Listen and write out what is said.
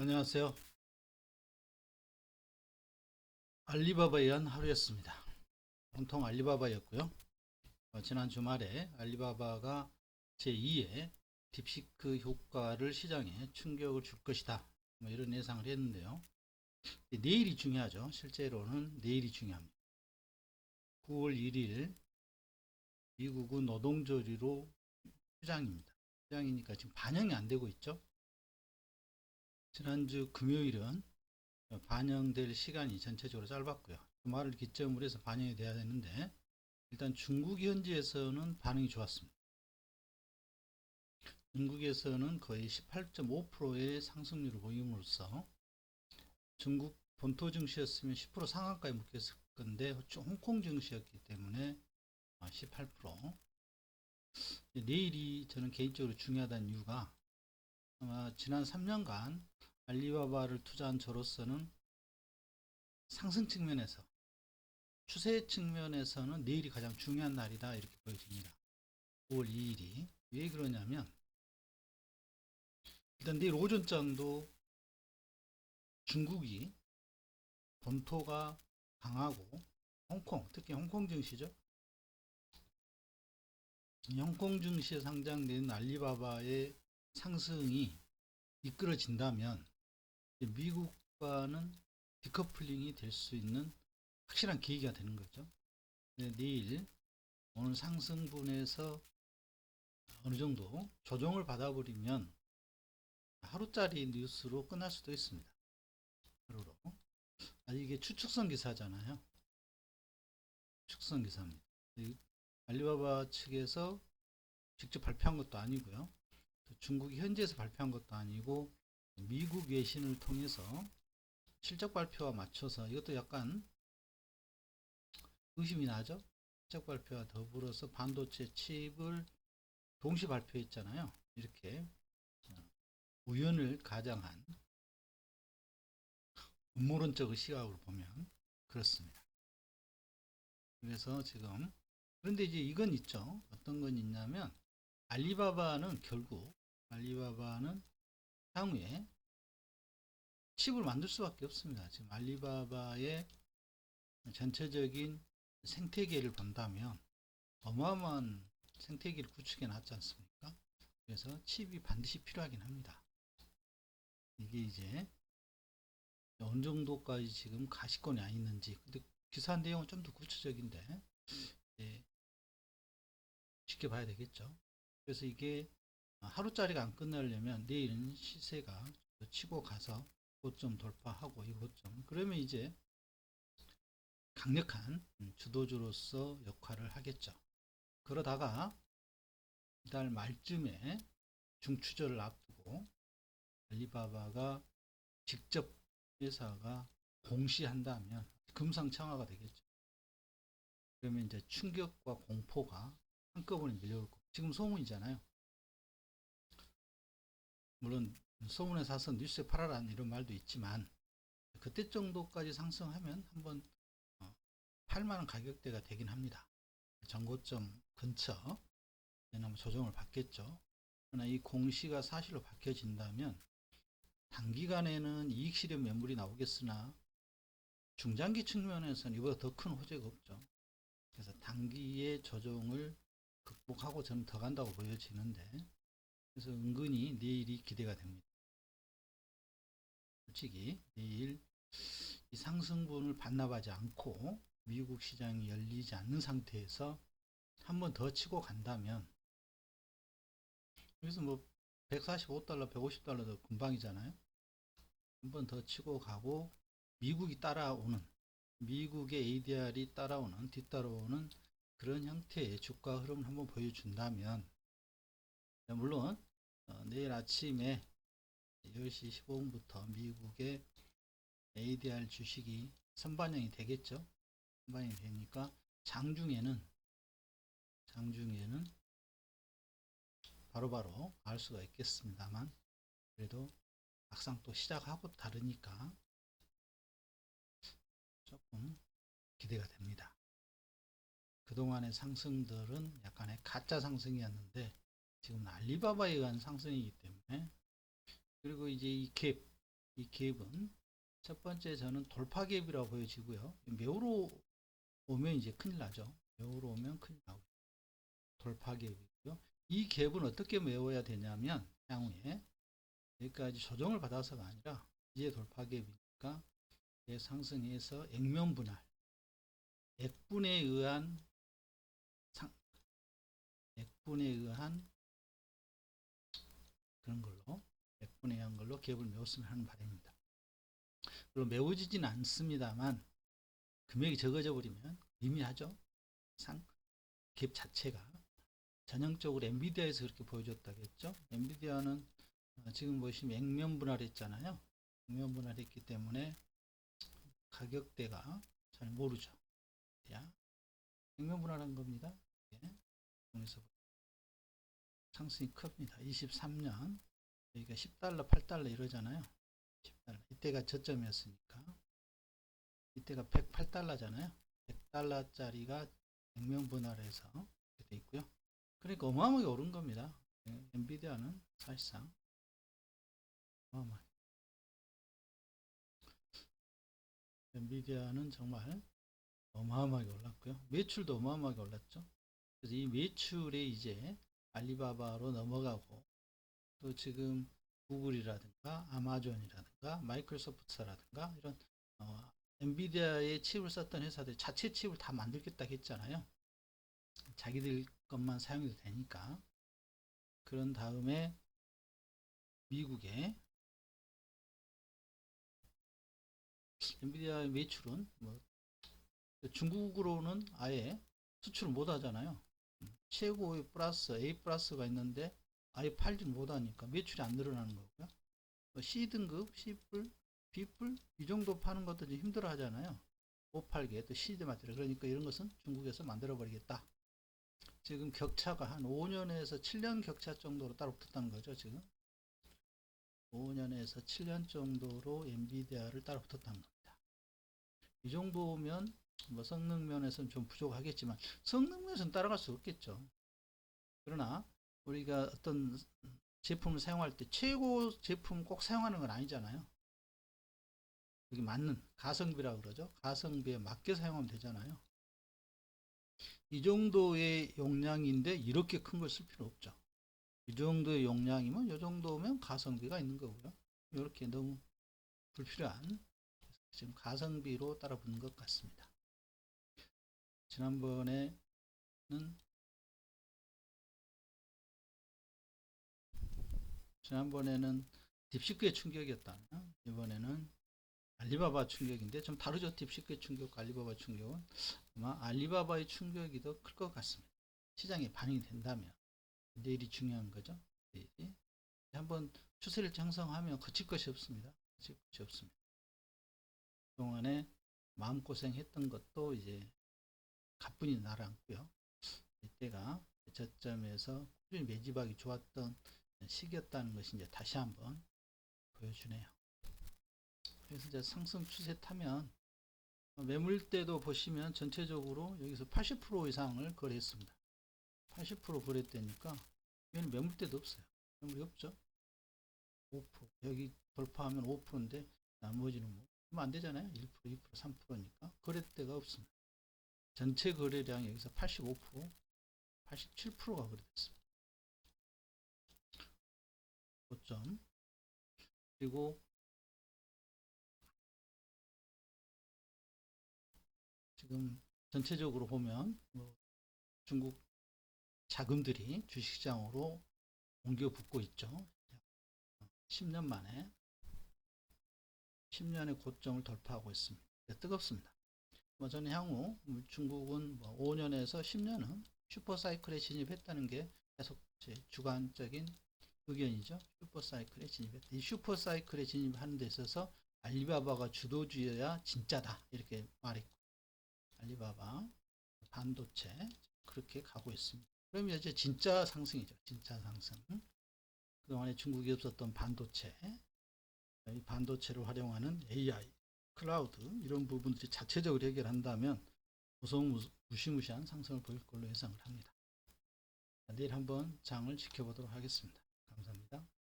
안녕하세요. 알리바바에 의한 하루였습니다. 온통 알리바바였고요. 어, 지난 주말에 알리바바가 제2의 딥시크 효과를 시장에 충격을 줄 것이다. 뭐 이런 예상을 했는데요. 이 내일이 중요하죠. 실제로는 내일이 중요합니다. 9월 1일 미국은 노동조리로 휴장입니다. 휴장이니까 지금 반영이 안 되고 있죠. 지난주 금요일은 반영될 시간이 전체적으로 짧았고요. 주말을 기점으로 해서 반영이 돼야 되는데 일단 중국 현지에서는 반응이 좋았습니다. 중국에서는 거의 18.5%의 상승률을 보임으로써 중국 본토 증시였으면 10% 상한가에 묶였을 건데 홍콩 증시였기 때문에 18% 내일이 저는 개인적으로 중요하다는 이유가 아마 지난 3년간 알리바바를 투자한 저로서는 상승 측면에서 추세 측면에서는 내일이 가장 중요한 날이다 이렇게 보여집니다. 5월 2일이 왜 그러냐면 일단 내일 오전장도 중국이 본토가 강하고 홍콩 특히 홍콩 증시죠. 이 홍콩 증시에 상장된 알리바바의 상승이 이끌어진다면 미국과는 디커플링이 될 수 있는 확실한 계기가 되는 거죠. 네, 내일 오늘 상승분에서 어느 정도 조정을 받아버리면 하루짜리 뉴스로 끝날 수도 있습니다. 하루로. 아, 이게 추측성 기사잖아요. 추측성 기사입니다. 알리바바 측에서 직접 발표한 것도 아니고요. 중국 현지에서 발표한 것도 아니고 미국 외신을 통해서 실적 발표와 맞춰서 이것도 약간 의심이 나죠. 실적 발표와 더불어서 반도체 칩을 동시 발표했잖아요. 이렇게 우연을 가장한 음모론적 시각으로 보면 그렇습니다. 그래서 지금 그런데 이제 이건 있죠. 어떤 건 있냐면 알리바바는 결국 알리바바는 향후에 칩을 만들 수밖에 없습니다. 지금 알리바바의 전체적인 생태계를 본다면 어마어마한 생태계를 구축해 놨지 않습니까? 그래서 칩이 반드시 필요하긴 합니다. 이게 이제 어느 정도까지 지금 가시권이 아 있는지 근데 기사 내용은 좀 더 구체적인데 예, 지켜봐야 되겠죠. 그래서 이게 하루짜리가 안 끝나려면 내일은 시세가 치고 가서 고점 돌파하고 이 고점 그러면 이제 강력한 주도주로서 역할을 하겠죠. 그러다가 이달 말쯤에 중추절을 앞두고 알리바바가 직접 회사가 공시한다면 금상첨화가 되겠죠. 그러면 이제 충격과 공포가 한꺼번에 밀려올 거. 지금 소문이잖아요. 물론 소문에 사서 뉴스에 팔아라는 이런 말도 있지만 그때 정도까지 상승하면 한번 어, 팔만한 가격대가 되긴 합니다. 전고점 근처 내나 조정을 받겠죠. 그러나 이 공시가 사실로 밝혀진다면 단기간에는 이익 실현 매물이 나오겠으나 중장기 측면에서는 이보다 더 큰 호재가 없죠. 그래서 단기의 조정을 극복하고 저는 더 간다고 보여지는데 그래서 은근히 내일이 기대가 됩니다. 솔직히 내일 이 상승분을 반납하지 않고 미국 시장이 열리지 않는 상태에서 한 번 더 치고 간다면 여기서 뭐 145달러, 150달러도 금방이잖아요. 한 번 더 치고 가고 미국이 따라오는 미국의 ADR이 따라오는 뒤따라오는 그런 형태의 주가 흐름을 한번 보여준다면 물론 어, 내일 아침에 10시 15분부터 미국의 ADR 주식이 선반영이 되겠죠. 선반영이 되니까 장중에는 장중에는 바로 바로 알 수가 있겠습니다만 그래도 막상 또 시작하고 다르니까 조금 기대가 됩니다. 그동안의 상승들은 약간의 가짜 상승이었는데 지금 알리바바에 의한 상승이기 때문에 그리고 이제 이 갭, 이 갭은 첫 번째 저는 돌파 갭이라고 보여지고요. 매우로 오면 이제 큰일 나죠. 매우로 오면 큰일 나고 돌파 갭이고요. 이 갭은 어떻게 메워야 되냐면 향후에 여기까지 조정을 받아서가 아니라 이제 돌파 갭이니까 이게 상승해서 액면 분할 액분에 의한 상, 액분에 의한 그런 걸로 액분에 의한 걸로 갭을 메웠으면 하는 바람입니다. 물론 메워지진 않습니다만 금액이 적어져 버리면 의미하죠. 상, 갭 자체가 전형적으로 엔비디아에서 그렇게 보여줬다겠죠. 엔비디아는 어, 지금 보시면 액면 분할했잖아요. 액면 분할했기 때문에 가격대가 잘 모르죠. 야, 액면 분할한 겁니다. 예. 그래서 상승이 큽니다. 23년 여기가 10달러, 8달러 이러잖아요. 10달러. 이때가 저점이었으니까 이때가 108달러잖아요. 100달러짜리가 액면 분할해서 이렇게 돼 있고요. 그러니까 어마어마하게 오른 겁니다. 예, 엔비디아는 사실상 어마어마하게 엔비디아는 정말 어마어마하게 올랐고요. 매출도 어마어마하게 올랐죠. 그래서 이 매출에 이제 알리바바로 넘어가고 또 지금 구글이라든가 아마존이라든가 마이크로소프트라든가 이런 어, 엔비디아의 칩을 썼던 회사들 자체 칩을 다 만들겠다 했잖아요. 자기들 것만 사용해도 되니까. 그런 다음에 미국의 엔비디아의 매출은 뭐 중국으로는 아예 수출을 못 하잖아요. 최고의 플러스 A 플러스가 있는데 아예 팔지 못하니까 매출이 안 늘어나는 거고요. 뭐 C 등급, C뿔, B뿔 이 정도 파는 것도 좀 힘들어 하잖아요. 못 팔게 또 C 마테리얼 그러니까 이런 것은 중국에서 만들어 버리겠다. 지금 격차가 한 5년에서 7년 격차 정도로 따로 붙었다는 거죠, 지금. 5년에서 7년 정도로 엔비디아를 따로 붙었다는 겁니다. 이 정도면 뭐 성능 면에서는 좀 부족하겠지만 성능 면에서는 따라갈 수 없겠죠. 그러나 우리가 어떤 제품을 사용할 때 최고 제품 꼭 사용하는 건 아니잖아요. 여기 맞는 가성비라고 그러죠. 가성비에 맞게 사용하면 되잖아요. 이 정도의 용량인데 이렇게 큰 걸 쓸 필요 없죠. 이 정도의 용량이면 이 정도면 가성비가 있는 거고요. 이렇게 너무 불필요한 지금 가성비로 따라 붙는 것 같습니다. 지난번에는 지난번에는 딥시크의 충격이었다면 이번에는 알리바바 충격인데 좀 다르죠. 딥시크의 충격과 알리바바 충격은 아마 알리바바의 충격이 더 클 것 같습니다. 시장에 반영이 된다면 내일이 중요한 거죠. 내일이 한번 추세를 형성하면 거칠 것이 없습니다. 거칠 것이 없습니다. 그동안에 마음고생했던 것도 이제 가뿐히 날아앉고요. 이때가 저점에서 꾸준히 매집하기 좋았던 시기였다는 것이 이제 다시 한번 보여주네요. 그래서 이제 상승 추세 타면 매물대도 보시면 전체적으로 여기서 80% 이상을 거래했습니다. 80% 거래대니까 여기는 매물대도 없어요. 매물이 없죠. 5% 여기 돌파하면 5%인데 나머지는 뭐 안 되잖아요. 1%, 2%, 3%니까 거래대가 없습니다. 전체 거래량 여기서 85%, 87%가 거래됐습니다. 고점 그리고 지금 전체적으로 보면 뭐 중국 자금들이 주식시장으로 옮겨 붙고 있죠. 10년 만에 10년의 고점을 돌파하고 있습니다. 뜨겁습니다. 뭐 저는 향후 중국은 뭐 5년에서 10년은 슈퍼사이클에 진입했다는 게 계속 제 주관적인 의견이죠. 슈퍼사이클에 진입했다. 이 슈퍼사이클에 진입하는 데 있어서 알리바바가 주도주의야 진짜다. 이렇게 말했고 알리바바 반도체 그렇게 가고 있습니다. 그러면 이제 진짜 상승이죠. 진짜 상승. 그동안에 중국이 없었던 반도체, 이 반도체를 활용하는 AI, 클라우드 이런 부분들이 자체적으로 해결한다면 무성 무시무시한 상승을 보일 걸로 예상을 합니다. 내일 한번 장을 지켜보도록 하겠습니다. 감사합니다.